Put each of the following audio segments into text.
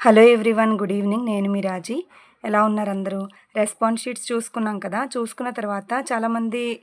Hello everyone good evening. నేను మీ రాజీ. ఎలా ఉన్నారు అందరూ? రెస్పాన్స్ షీట్స్ చూసుకున్నాం కదా? చూసుకున్న తర్వాత చాలామంది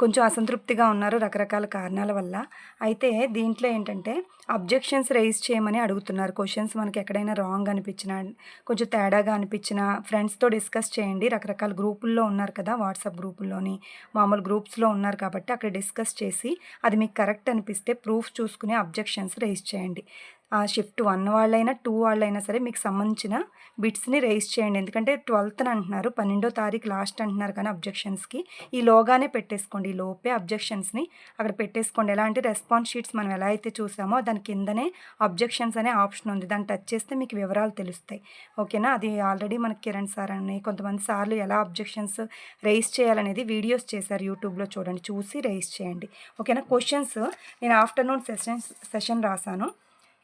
కొంచెం అసంతృప్తిగా ఉన్నారు రకరకాల కారణాల వల్ల. అయితే దీంట్లో ఏంటంటే అబ్జెక్షన్స్ రైజ్ చేయమని అడుగుతున్నారు. క్వశ్చన్స్ మనకి ఎక్కడైనా రాంగ్ అనిపించినా కొంచెం తేడాగా అనిపించినా ఫ్రెండ్స్తో డిస్కస్ చేయండి. రకరకాల గ్రూపుల్లో ఉన్నారు కదా వాట్సాప్ గ్రూపుల్లోని మామూలు గ్రూప్స్లో ఉన్నారు కాబట్టి అక్కడ డిస్కస్ చేసి అది మీకు కరెక్ట్ అనిపిస్తే ప్రూఫ్ చూసుకుని అబ్జెక్షన్స్ రైజ్ చేయండి. ఆ షిఫ్ట్ వన్ వాళ్ళైనా టూ వాళ్ళైనా సరే మీకు సంబంధించిన బిట్స్ని రైజ్ చేయండి. ఎందుకంటే ట్వెల్త్ని అంటున్నారు పన్నెండో తారీఖు లాస్ట్ అంటున్నారు కానీ అబ్జెక్షన్స్కి. ఈ లోగానే పెట్టేసుకోండి. ఈ లోపే అబ్జెక్షన్స్ని అక్కడ పెట్టేసుకోండి. ఎలాంటి రెస్పాన్స్ షీట్స్ మనం ఎలా అయితే చూసామో దాని కిందనే అబ్జెక్షన్స్ అనే ఆప్షన్ ఉంది. దాన్ని టచ్ చేస్తే మీకు వివరాలు తెలుస్తాయి. ఓకేనా? అది ఆల్రెడీ మనకి కిరణ్ సార్ అని కొంతమంది సార్లు ఎలా అబ్జెక్షన్స్ రైజ్ చేయాలనేది వీడియోస్ చేశారు యూట్యూబ్లో చూడండి. చూసి రైజ్ చేయండి. ఓకేనా? క్వశ్చన్స్. నేను ఆఫ్టర్నూన్ సెషన్ సెషన్ రాశాను.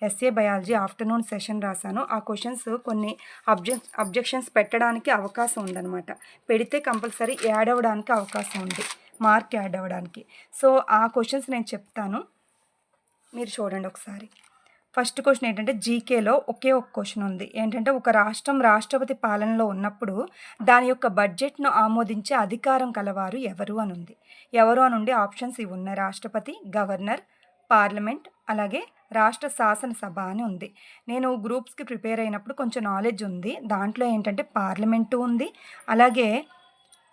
ఎస్ఏ బయాలజీ ఆఫ్టర్నూన్ సెషన్ రాశాను. ఆ క్వశ్చన్స్ కొన్ని అబ్జెక్ అబ్జెక్షన్స్ పెట్టడానికి అవకాశం ఉందన్నమాట. పెడితే కంపల్సరీ యాడ్ అవ్వడానికి అవకాశం ఉంది. మార్క్ యాడ్ అవ్వడానికి. సో ఆ క్వశ్చన్స్ నేను చెప్తాను. మీరు చూడండి ఒకసారి. ఫస్ట్ క్వశ్చన్ ఏంటంటే జీకేలో ఒకే ఒక క్వశ్చన్ ఉంది. ఏంటంటే ఒక రాష్ట్రం రాష్ట్రపతి పాలనలో ఉన్నప్పుడు దాని యొక్క బడ్జెట్ను ఆమోదించే అధికారం కలవారు ఎవరు అని ఉంది. ఎవరు అని ఉండి ఆప్షన్స్ ఇవి ఉన్నాయి. రాష్ట్రపతి గవర్నర్ పార్లమెంట్ అలాగే రాష్ట్ర శాసనసభ అని ఉంది. నేను గ్రూప్స్కి ప్రిపేర్ అయినప్పుడు కొంచెం నాలెడ్జ్ ఉంది. దాంట్లో ఏంటంటే పార్లమెంటు ఉంది. అలాగే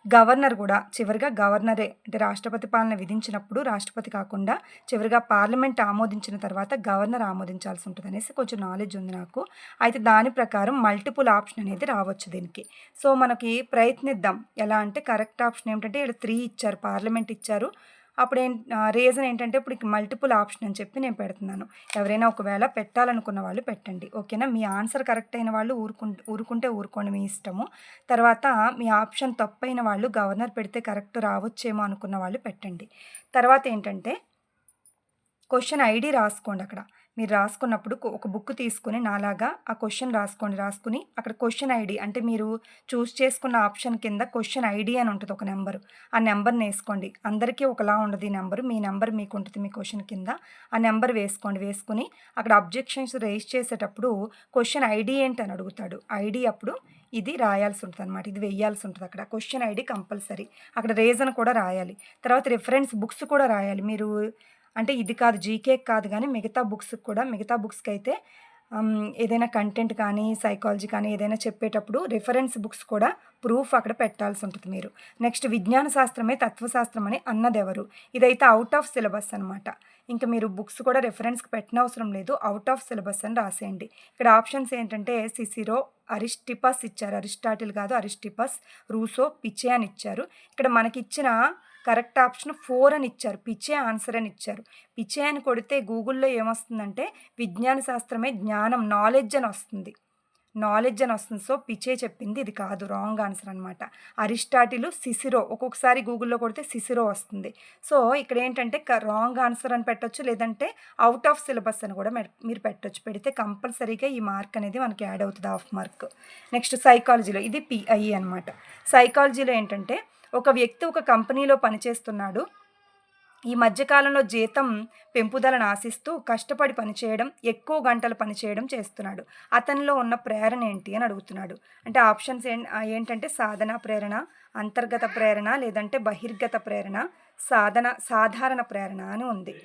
గవర్నర్ కూడా చివరిగా గవర్నరే అంటే రాష్ట్రపతి పాలన విధించినప్పుడు రాష్ట్రపతి కాకుండా చివరిగా పార్లమెంట్ ఆమోదించిన తర్వాత గవర్నర్ ఆమోదించాల్సి ఉంటుంది అనేసి కొంచెం నాలెడ్జ్ ఉంది నాకు. అయితే దాని ప్రకారం మల్టిపుల్ ఆప్షన్ అనేది రావచ్చు దీనికి. సో మనకి ప్రయత్నిద్దాం. ఎలా అంటే కరెక్ట్ ఆప్షన్ ఏమిటంటే ఇక్కడ త్రీ ఇచ్చారు పార్లమెంట్ ఇచ్చారు. అప్పుడు ఏం రీజన్ ఏంటంటే ఇప్పుడు మల్టిపుల్ ఆప్షన్ అని చెప్పి నేను పెడుతున్నాను. ఎవరైనా ఒకవేళ పెట్టాలనుకున్న వాళ్ళు పెట్టండి. ఓకేనా? మీ ఆన్సర్ కరెక్ట్ అయిన వాళ్ళు ఊరుకుంటే ఊరుకుంటే ఊరుకోండి మీ ఇష్టము. తర్వాత మీ ఆప్షన్ తప్పైన వాళ్ళు గవర్నర్ పెడితే కరెక్ట్ రావచ్చేమో అనుకున్న వాళ్ళు పెట్టండి. తర్వాత ఏంటంటే క్వశ్చన్ ఐడి రాసుకోండి అక్కడ. మీరు రాసుకున్నప్పుడు ఒక బుక్ తీసుకుని నాలాగా ఆ క్వశ్చన్ రాసుకోండి రాసుకుని అక్కడ క్వశ్చన్ ఐడి అంటే మీరు చూస్ చేసుకున్న ఆప్షన్ కింద క్వశ్చన్ ఐడి అని ఉంటుంది ఒక నెంబరు. ఆ నెంబర్ని వేసుకోండి. అందరికీ ఒకలా ఉండదు ఈ నెంబరు. మీ నెంబర్ మీకు ఉంటుంది మీ క్వశ్చన్ కింద. ఆ నెంబర్ వేసుకోండి వేసుకుని అక్కడ అబ్జెక్షన్స్ రేస్ చేసేటప్పుడు క్వశ్చన్ ఐడి ఏంటి అని అడుగుతాడు. ఐడి అప్పుడు ఇది రాయాల్సి ఉంటుంది అనమాట ఇది వెయ్యాల్సి ఉంటుంది అక్కడ. Question ID compulsory. అక్కడ రీజన్ కూడా రాయాలి. తర్వాత రిఫరెన్స్ బుక్స్ కూడా రాయాలి. మీరు అంటే ఇది కాదు జీకే కాదు కానీ మిగతా బుక్స్ కూడా మిగతా బుక్స్కి అయితే ఏదైనా కంటెంట్ కానీ సైకాలజీ కానీ ఏదైనా చెప్పేటప్పుడు రిఫరెన్స్ బుక్స్ కూడా ప్రూఫ్ అక్కడ పెట్టాల్సి ఉంటుంది మీరు. నెక్స్ట్ విజ్ఞాన శాస్త్రమే తత్వశాస్త్రం అని అన్నదెవరు? ఇదైతే అవుట్ ఆఫ్ సిలబస్ అనమాట ఇంకా మీరు బుక్స్ కూడా రెఫరెన్స్కి పెట్టనవసరం లేదు అవుట్ ఆఫ్ సిలబస్ అని రాసేయండి. ఇక్కడ ఆప్షన్స్ ఏంటంటే సిసిరో అరిస్టిపస్ ఇచ్చారు. అరిస్టాటిల్ కాదు అరిస్టిపస్ రూసో పిచే అని ఇచ్చారు. ఇక్కడ మనకిచ్చిన కరెక్ట్ ఆప్షన్ ఫోర్ అని ఇచ్చారు. పిచ్చే ఆన్సర్ అని ఇచ్చారు. పిచ్చే అని కొడితే గూగుల్లో ఏమొస్తుందంటే విజ్ఞాన శాస్త్రమే జ్ఞానం నాలెడ్జ్ అని వస్తుంది. నాలెడ్జ్ అని వస్తుంది. సో పిచే చెప్పింది ఇది కాదు. రాంగ్ ఆన్సర్ అనమాట అరిస్టాటిల్ సిసిరో ఒక్కొక్కసారి గూగుల్లో కొడితే సిసిరో వస్తుంది. సో ఇక్కడ ఏంటంటే రాంగ్ ఆన్సర్ అని పెట్టొచ్చు. లేదంటే అవుట్ ఆఫ్ సిలబస్ అని కూడా మీరు పెట్టొచ్చు. పెడితే కంపల్సరీగా ఈ మార్క్ అనేది మనకి యాడ్ అవుతుంది హాఫ్ మార్క్. నెక్స్ట్ సైకాలజీలో ఇది పిఐ అనమాట సైకాలజీలో ఏంటంటే ఒక వ్యక్తి ఒక కంపెనీలో పనిచేస్తున్నాడు. ఈ మధ్యకాలంలో జీతం పెంపుదలను ఆశిస్తూ కష్టపడి పనిచేయడం ఎక్కువ గంటలు పనిచేయడం చేస్తున్నాడు. అతనిలో ఉన్న ప్రేరణ ఏంటి అని అడుగుతున్నాడు. అంటే ఆప్షన్స్ ఏంటంటే సాధన ప్రేరణ అంతర్గత ప్రేరణ లేదంటే బహిర్గత ప్రేరణ సాధన సాధారణ ప్రేరణ అని ఉంది.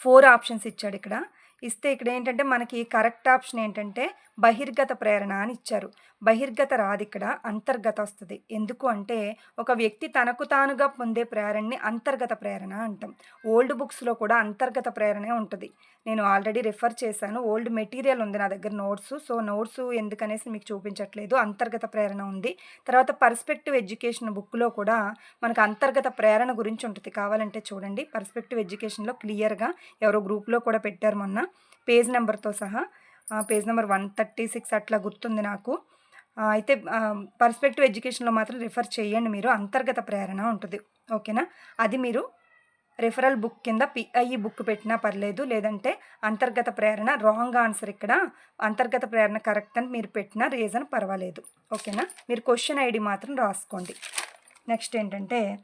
ఫోర్ ఆప్షన్స్ ఇచ్చాడు ఇక్కడ. ఇస్తే ఇక్కడ ఏంటంటే మనకి కరెక్ట్ ఆప్షన్ ఏంటంటే బహిర్గత ప్రేరణ అని ఇచ్చారు. బహిర్గత రాదు ఇక్కడ అంతర్గత వస్తుంది. ఎందుకు అంటే ఒక వ్యక్తి తనకు తానుగా పొందే ప్రేరణని అంతర్గత ప్రేరణ అంటాం. ఓల్డ్ బుక్స్లో కూడా అంతర్గత ప్రేరణే ఉంటుంది. నేను ఆల్రెడీ రిఫర్ చేశాను. ఓల్డ్ మెటీరియల్ ఉంది నా దగ్గర నోట్స్. సో నోట్స్ ఎందుకనేసి మీకు చూపించట్లేదు. అంతర్గత ప్రేరణ ఉంది. తర్వాత పర్స్పెక్టివ్ ఎడ్యుకేషన్ బుక్లో కూడా మనకు అంతర్గత ప్రేరణ గురించి ఉంటుంది. కావాలంటే చూడండి. పర్స్పెక్టివ్ ఎడ్యుకేషన్లో క్లియర్గా ఎవరో గ్రూప్లో కూడా పెట్టారు మొన్న. పేజ్ నెంబర్తో సహా. Page number one thirty six అట్లా గుర్తుంది నాకు. అయితే పర్స్పెక్టివ్ ఎడ్యుకేషన్లో మాత్రం రిఫర్ చేయండి మీరు. అంతర్గత ప్రేరణ ఉంటుంది. ఓకేనా? అది మీరు రెఫరల్ బుక్ కింద పిఐఈ బుక్ పెట్టినా పర్లేదు. లేదంటే అంతర్గత ప్రేరణ రాంగ్ ఆన్సర్ ఇక్కడ అంతర్గత ప్రేరణ కరెక్ట్ అని మీరు పెట్టిన రీజన్ పర్వాలేదు. ఓకేనా? మీరు క్వశ్చన్ ఐడి మాత్రం రాసుకోండి. నెక్స్ట్ ఏంటంటే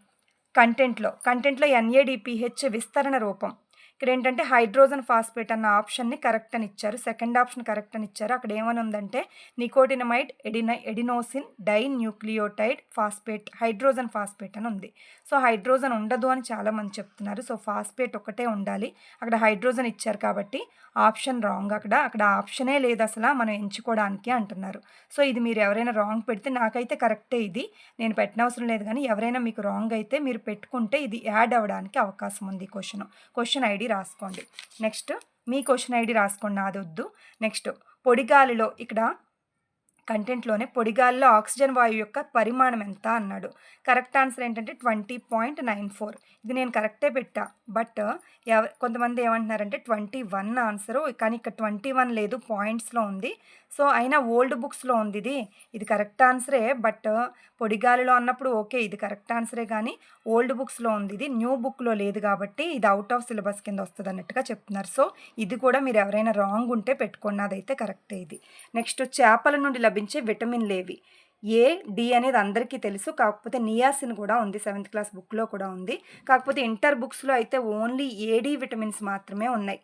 కంటెంట్లో కంటెంట్లో ఎన్ఏడిపిహెచ్ విస్తరణ రూపం. ఇక్కడ ఏంటంటే హైడ్రోజన్ ఫాస్ఫేట్ అన్న ఆప్షన్ని కరెక్ట్ అని ఇచ్చారు. సెకండ్ ఆప్షన్ కరెక్ట్ అని ఇచ్చారు. అక్కడ ఏమని ఉందంటే nicotinamide ఎడిన adenosine dinucleotide phosphate hydrogen phosphate అని ఉంది. సో హైడ్రోజన్ ఉండదు అని చాలామంది చెప్తున్నారు. సో ఫాస్ఫేట్ ఒకటే ఉండాలి. అక్కడ హైడ్రోజన్ ఇచ్చారు కాబట్టి ఆప్షన్ రాంగ్ అక్కడ. అక్కడ ఆప్షనే లేదు అసలు మనం ఎంచుకోవడానికి అంటున్నారు. సో ఇది మీరు ఎవరైనా రాంగ్ పెడితే నాకైతే కరెక్టే ఇది. నేను పెట్టనవసరం లేదు కానీ ఎవరైనా మీకు రాంగ్ అయితే మీరు పెట్టుకుంటే ఇది యాడ్ అవ్వడానికి అవకాశం ఉంది క్వశ్చన్. క్వశ్చన్ ఐడి రాసుకోండి. నెక్స్ట్ మీ క్వశ్చన్ ఐడి రాసుకోండి. నాది వద్దు. నెక్స్ట్ పొడిగాలిలో ఇక్కడ కంటెంట్లోనే పొడిగాల్లో ఆక్సిజన్ వాయువు యొక్క పరిమాణం ఎంత అన్నాడు. కరెక్ట్ ఆన్సర్ ఏంటంటే ట్వంటీ పాయింట్ నైన్ ఫోర్. ఇది నేను కరెక్టే పెట్టా. బట్ ఎవ కొంతమంది ఏమంటున్నారంటే ట్వంటీ వన్ ఆన్సరు. కానీ ఇక్కడ ట్వంటీ వన్ లేదు పాయింట్స్లో ఉంది. సో అయినా ఓల్డ్ బుక్స్లో ఉంది ఇది. ఇది కరెక్ట్ ఆన్సరే. బట్ పొడిగాలిలో అన్నప్పుడు ఓకే ఇది కరెక్ట్ ఆన్సరే కానీ ఓల్డ్ బుక్స్లో ఉంది ఇది. న్యూ బుక్లో లేదు కాబట్టి ఇది అవుట్ ఆఫ్ సిలబస్ కింద వస్తుంది అన్నట్టుగా చెప్తున్నారు. సో ఇది కూడా మీరు ఎవరైనా రాంగ్ ఉంటే పెట్టుకున్నదైతే కరెక్టే ఇది. నెక్స్ట్ చేపల నుండి లభించే విటమిన్లేవి ఏ డి అనేది అందరికీ తెలుసు. కాకపోతే నియాసిన్ కూడా ఉంది. సెవెంత్ క్లాస్ బుక్లో కూడా ఉంది. కాకపోతే ఇంటర్ బుక్స్లో అయితే ఓన్లీ ఏడి విటమిన్స్ మాత్రమే ఉన్నాయి.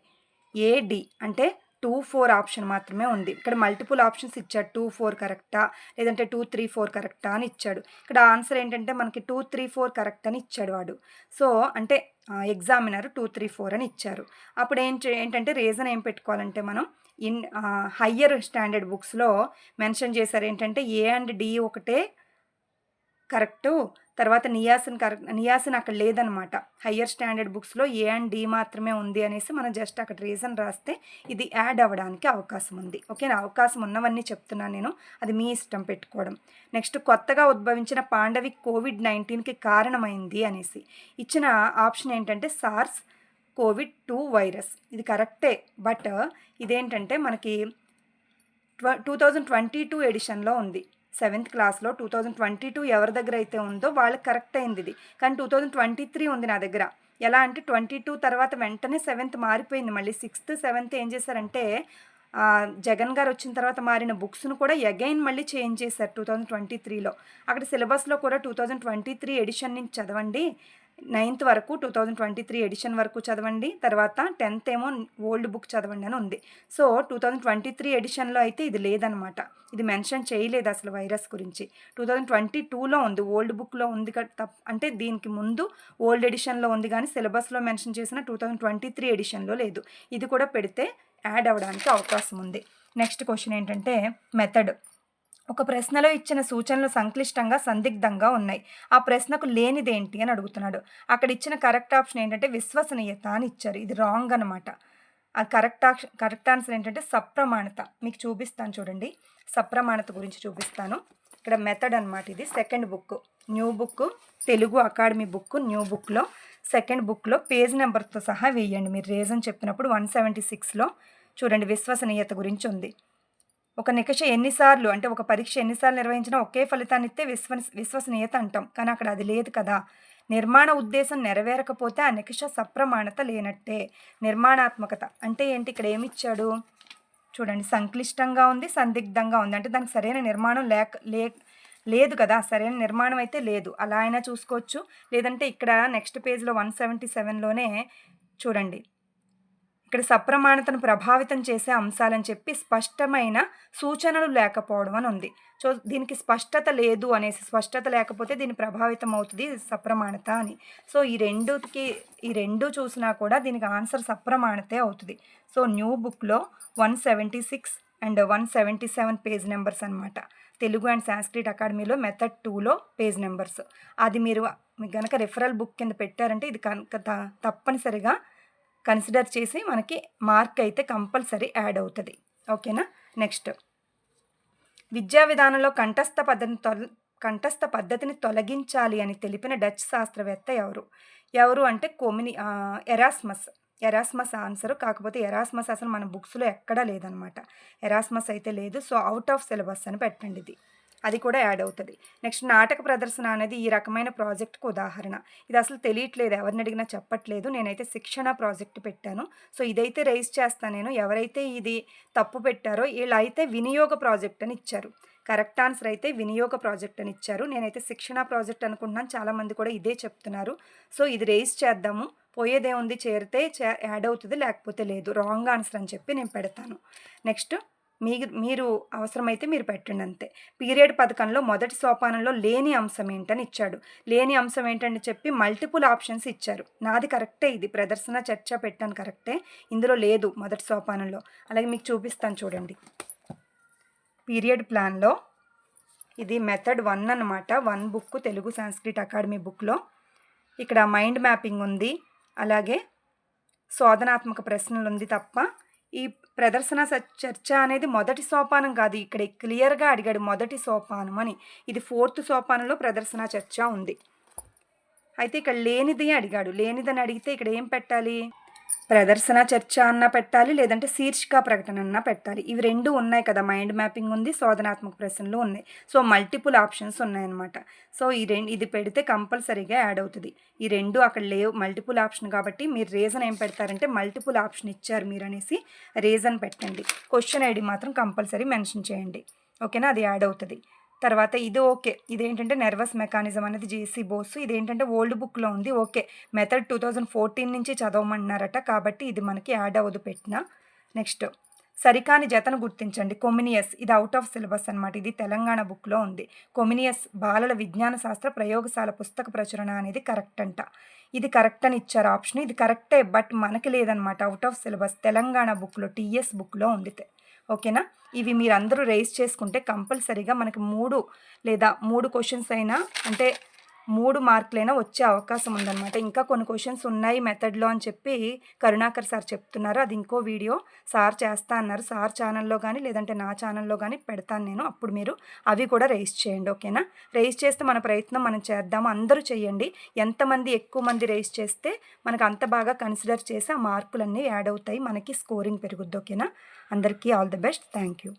ఏడి అంటే టూ ఫోర్ ఆప్షన్ మాత్రమే ఉంది. ఇక్కడ మల్టిపుల్ ఆప్షన్స్ ఇచ్చాడు. టూ ఫోర్ కరెక్టా? లేదంటే టూ త్రీ ఫోర్ కరెక్టా అని ఇచ్చాడు. ఇక్కడ ఆన్సర్ ఏంటంటే మనకి టూ త్రీ ఫోర్ కరెక్ట్ అని ఇచ్చాడు వాడు. సో అంటే ఎగ్జామినర్ టూ త్రీ ఫోర్ అని ఇచ్చారు. అప్పుడు ఏం చే- ఏంటంటే రీజన్ ఏం పెట్టుకోవాలంటే మనం ఇన్ హయ్యర్ స్టాండర్డ్ బుక్స్లో మెన్షన్ చేశారు ఏంటంటే ఏ అండ్ డి ఒకటే కరెక్టు. తర్వాత నియాసిన్ కరెక్ట్ నియాసిన్ అక్కడ లేదనమాట. హయ్యర్ స్టాండర్డ్ బుక్స్లో ఏ అండ్ డి మాత్రమే ఉంది అనేసి మనం జస్ట్ అక్కడ రీజన్ రాస్తే ఇది యాడ్ అవ్వడానికి అవకాశం ఉంది. ఓకేనా? అవకాశం ఉన్నవన్నీ చెప్తున్నాను నేను. అది మీ ఇష్టం పెట్టుకోవడం. నెక్స్ట్ కొత్తగా ఉద్భవించిన పాండవి కోవిడ్ నైన్టీన్కి కారణమైంది అనేసి. ఇచ్చిన ఆప్షన్ ఏంటంటే సార్స్ కోవిడ్ టూ వైరస్. ఇది కరెక్టే. బట్ ఇదేంటంటే మనకి ట్వ టూ థౌజండ్ ట్వంటీ టూ ఎడిషన్లో ఉంది. సెవెంత్ క్లాస్లో టూ థౌజండ్ ట్వంటీ టూ ఎవరి దగ్గర అయితే ఉందో వాళ్ళకి కరెక్ట్ అయింది ఇది. కానీ టూ థౌజండ్ ట్వంటీ త్రీ ఉంది నా దగ్గర. ఎలా అంటే ట్వంటీ టూ తర్వాత వెంటనే సెవెంత్ మారిపోయింది. మళ్ళీ సిక్స్త్ సెవెంత్ ఏం చేశారంటే జగన్ గారు వచ్చిన తర్వాత మారిన బుక్స్ను కూడా అగైన్ మళ్ళీ చేంజ్ చేశారు టూ థౌజండ్ ట్వంటీ త్రీలో. అక్కడ సిలబస్లో కూడా two thousand twenty three edition నుంచి చదవండి. నైన్త్ వరకు two thousand twenty three edition వరకు చదవండి. తర్వాత టెన్త్ ఏమో ఓల్డ్ బుక్ చదవండి అని ఉంది. So two thousand twenty three ఎడిషన్లో అయితే ఇది లేదనమాట. ఇది మెన్షన్ చేయలేదు అసలు వైరస్ గురించి. టూ థౌజండ్ ట్వంటీ టూలో ఉంది. ఓల్డ్ బుక్లో ఉంది తప్ అంటే దీనికి ముందు ఓల్డ్ ఎడిషన్లో ఉంది కానీ సిలబస్లో మెన్షన్ చేసిన టూ థౌజండ్ ట్వంటీ త్రీ ఎడిషన్లో లేదు. ఇది కూడా పెడితే యాడ్ అవ్వడానికి అవకాశం ఉంది. నెక్స్ట్ క్వశ్చన్ ఏంటంటే మెథడ్. ఒక ప్రశ్నలో ఇచ్చిన సూచనలు సంక్లిష్టంగా సందిగ్ధంగా ఉన్నాయి. ఆ ప్రశ్నకు లేనిదేంటి అని అడుగుతున్నాడు. అక్కడ ఇచ్చిన కరెక్ట్ ఆప్షన్ ఏంటంటే విశ్వసనీయత అని ఇచ్చారు. ఇది రాంగ్ అనమాట ఆ కరెక్ట్ ఆప్షన్ కరెక్ట్ ఆన్సర్ ఏంటంటే సప్రమాణత. మీకు చూపిస్తాను చూడండి. సప్రమాణత గురించి చూపిస్తాను. ఇక్కడ మెథడ్ అనమాట ఇది. Second book. New book Telugu academy book new బుక్లో సెకండ్ బుక్లో పేజ్ నెంబర్తో సహా వేయండి. మీరు రీజన్ చెప్పినప్పుడు వన్ సెవెంటీ సిక్స్లో చూడండి విశ్వసనీయత గురించి ఉంది. ఒక నికష ఎన్నిసార్లు అంటే ఒక పరీక్ష ఎన్నిసార్లు నిర్వహించినా ఒకే ఫలితాన్ని ఇస్తే విశ్వ విశ్వసనీయత అంటాం. కానీ అక్కడ అది లేదు కదా. నిర్మాణ ఉద్దేశం నెరవేరకపోతే ఆ నికష సప్రమాణత లేనట్టే. నిర్మాణాత్మకత అంటే ఏంటి? ఇక్కడ ఏమిచ్చాడు? చూడండి సంక్లిష్టంగా ఉంది సందిగ్ధంగా ఉంది. అంటే దానికి సరైన నిర్మాణం లేక లే లేదు కదా. సరైన నిర్మాణం అయితే లేదు. అలా అయినా చూసుకోవచ్చు. లేదంటే ఇక్కడ నెక్స్ట్ పేజ్లో వన్ సెవెంటీ సెవెన్లోనే చూడండి. ఇక్కడ సప్రమాణతను ప్రభావితం చేసే అంశాలని చెప్పి స్పష్టమైన సూచనలు లేకపోవడం అని ఉంది. సో దీనికి స్పష్టత లేదు అనేసి స్పష్టత లేకపోతే దీని ప్రభావితం అవుతుంది సప్రమాణత అని. సో ఈ రెండుకి ఈ రెండు చూసినా కూడా దీనికి ఆన్సర్ సప్రమాణతే అవుతుంది. సో న్యూ బుక్లో one seventy six and one seventy seven page numbers అనమాట తెలుగు అండ్ సాంస్క్రిట్ అకాడమీలో మెథడ్ టూలో పేజ్ నెంబర్స్. అది మీరు మీకు కనుక రిఫరల్ బుక్ కింద పెట్టారంటే ఇది కనుక త- తప్పనిసరిగా కన్సిడర్ చేసి మనకి మార్క్ అయితే కంపల్సరీ యాడ్ అవుతుంది. ఓకేనా? నెక్స్ట్. విద్యా విధానంలో కంఠస్థ పద్ధతిని తొల కంఠస్థ పద్ధతిని తొలగించాలి అని తెలిపిన డచ్ శాస్త్రవేత్త ఎవరు? ఎవరు అంటే కొమిని ఎరాస్మస్. ఎరాస్మస్ ఆన్సర్ కాకపోతే ఎరాస్మస్ అసలు మన బుక్స్లో ఎక్కడా లేదనమాట. ఎరాస్మస్ అయితే లేదు. సో అవుట్ ఆఫ్ సిలబస్ అని పెట్టండి ఇది అది కూడా యాడ్ అవుతుంది. నెక్స్ట్ నాటక ప్రదర్శన అనేది ఈ రకమైన ప్రాజెక్ట్కు ఉదాహరణ. ఇది అసలు తెలియట్లేదు ఎవరిని అడిగినా చెప్పట్లేదు. నేనైతే శిక్షణ ప్రాజెక్ట్ పెట్టాను. సో ఇదైతే రైజ్ చేస్తాను నేను. ఎవరైతే ఇది తప్పు పెట్టారో వీళ్ళు అయితే వినియోగ ప్రాజెక్ట్ అని ఇచ్చారు. కరెక్ట్ ఆన్సర్ అయితే వినియోగ ప్రాజెక్ట్ అని ఇచ్చారు. నేనైతే శిక్షణ ప్రాజెక్ట్ అనుకుంటున్నాను. చాలామంది కూడా ఇదే చెప్తున్నారు. సో ఇది రేస్ చేద్దాము. పోయేదే ఉంది చేరితే యాడ్ అవుతుంది లేకపోతే లేదు. రాంగ్ ఆన్సర్ అని చెప్పి నేను పెడతాను. నెక్స్ట్ మీ మీరు అవసరమైతే మీరు పెట్టండి అంతే. పీరియడ్ పథకంలో మొదటి సోపానంలో లేని అంశం ఏంటని ఇచ్చాడు. లేని అంశం ఏంటని చెప్పి మల్టిపుల్ ఆప్షన్స్ ఇచ్చారు. నాది కరెక్టే ఇది. ప్రదర్శన చర్చ పెట్టాను కరెక్టే. ఇందులో లేదు మొదటి సోపానంలో. అలాగే మీకు చూపిస్తాను చూడండి. పీరియడ్ ప్లాన్లో ఇది మెథడ్ వన్ అన్నమాట. One book Telugu Sanskrit academy బుక్లో. ఇక్కడ మైండ్ మ్యాపింగ్ ఉంది. అలాగే శోధనాత్మక ప్రశ్నలు ఉంది తప్ప ఈ ప్రదర్శన చర్చ అనేది మొదటి సోపానం కాదు. ఇక్కడ క్లియర్గా అడిగాడు మొదటి సోపానం అని. ఇది ఫోర్త్ సోపానంలో ప్రదర్శన చర్చ ఉంది. అయితే ఇక్కడ లేనిది అడిగాడు. లేనిదని అడిగితే ఇక్కడ ఏం పెట్టాలి? ప్రదర్శన చర్చ అన్న పెట్టాలి లేదంటే శీర్షిక ప్రకటన అన్న పెట్టాలి. ఇవి రెండు ఉన్నాయి కదా మైండ్ మ్యాపింగ్ ఉంది శోధనాత్మక ప్రశ్నలు ఉన్నాయి. సో మల్టిపుల్ ఆప్షన్స్ ఉన్నాయన్నమాట. సో ఈ రెండు ఇది పెడితే కంపల్సరీగా యాడ్ అవుతుంది. ఈ రెండు అక్కడ లేవు మల్టిపుల్ ఆప్షన్ కాబట్టి మీరు రీజన్ ఏం పెడతారంటే మల్టిపుల్ ఆప్షన్ ఇచ్చారు మీరు అనేసి రీజన్ పెట్టండి. క్వశ్చన్ ఐడి మాత్రం కంపల్సరీ మెన్షన్ చేయండి. ఓకేనా? అది యాడ్ అవుతుంది. తర్వాత ఇది ఓకే. ఇదేంటంటే నర్వస్ మెకానిజం అనేది జేసీ బోస్. ఇదేంటంటే ఓల్డ్ బుక్లో ఉంది. Okay. Method two thousand fourteen నుంచి చదవమన్నారట. కాబట్టి ఇది మనకి యాడ్ అవ్వదు పెట్టిన. నెక్స్ట్. సరికాని జతను గుర్తించండి. కొమినియస్. ఇది అవుట్ ఆఫ్ సిలబస్ అన్నమాట. ఇది తెలంగాణ బుక్లో ఉంది. కొమినియస్ బాలల విజ్ఞాన శాస్త్ర ప్రయోగశాల పుస్తక ప్రచురణ అనేది కరెక్ట్ అంట. ఇది కరెక్ట్ అని ఇచ్చారు ఆప్షన్ ఇది కరెక్టే బట్ మనకి లేదనమాట అవుట్ ఆఫ్ సిలబస్ తెలంగాణ బుక్లో టీఎస్ బుక్లో ఉంది. ఓకేనా? ఇవి మీరు అందరూ రేస్ చేసుకుంటే కంపల్సరీగా మనకి మూడు లేదా మూడు క్వశ్చన్స్ అయినా అంటే మూడు మార్కులైనా వచ్చే అవకాశం ఉందన్నమాట. ఇంకా కొన్ని క్వశ్చన్స్ ఉన్నాయి మెథడ్లో అని చెప్పి కరుణాకర్ సార్ చెప్తున్నారు. అది ఇంకో వీడియో సార్ చేస్తా అన్నారు. సార్ ఛానల్లో కానీ లేదంటే నా ఛానల్లో కానీ పెడతాను నేను. అప్పుడు మీరు అవి కూడా రేస్ చేయండి ఓకేనా రేస్ చేస్తే మన ప్రయత్నం మనం చేద్దాము. అందరూ చేయండి. ఎంతమంది ఎక్కువ మంది రేస్ చేస్తే మనకు అంత బాగా కన్సిడర్ చేసి ఆ మార్కులన్నీ యాడ్ అవుతాయి. మనకి స్కోరింగ్ పెరుగుద్ది ఓకేనా అందరికీ all the best thank you